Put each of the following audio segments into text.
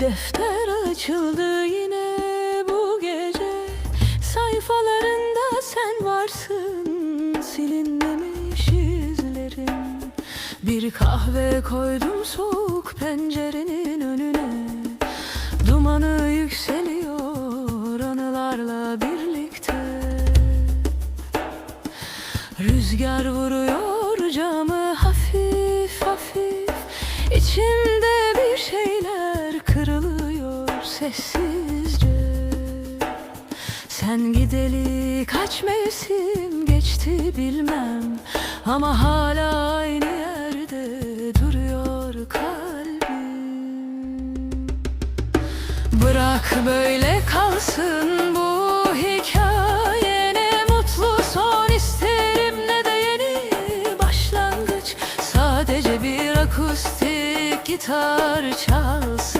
Defter açıldı yine bu gece. Sayfalarında sen varsın silinmemiş izlerim. Bir kahve koydum soğuk pencerenin önüne. Dumanı yükseliyor anılarla birlikte. Rüzgar vuruyor camı hafif hafif sessizce. Sen gideli kaç mevsim geçti bilmem. Ama hala aynı yerde duruyor kalbim. Bırak böyle kalsın bu hikaye. Mutlu son isterim ne de yeni başlangıç. Sadece bir akustik gitar çalsın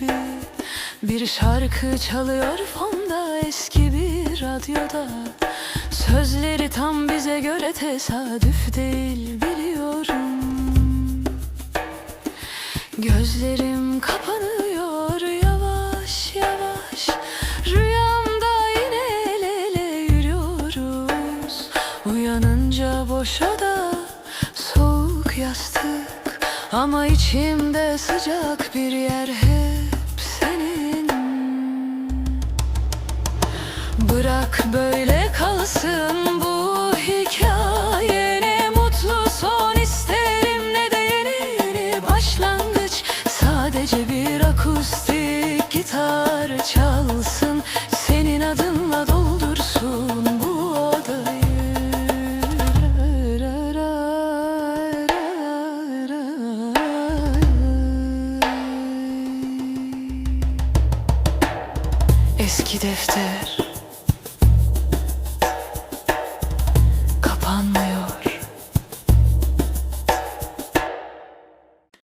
gibi Bir şarkı çalıyor fonda eski bir radyoda. Sözleri tam bize göre tesadüf değil biliyorum. Gözlerim kapanıyor yavaş yavaş. Rüyamda yine el ele yürüyoruz. Uyanınca boş oda soğuk yastık Ama içimde sıcak bir yer hep senin. Bırak böyle eski defter. Kapanmıyor.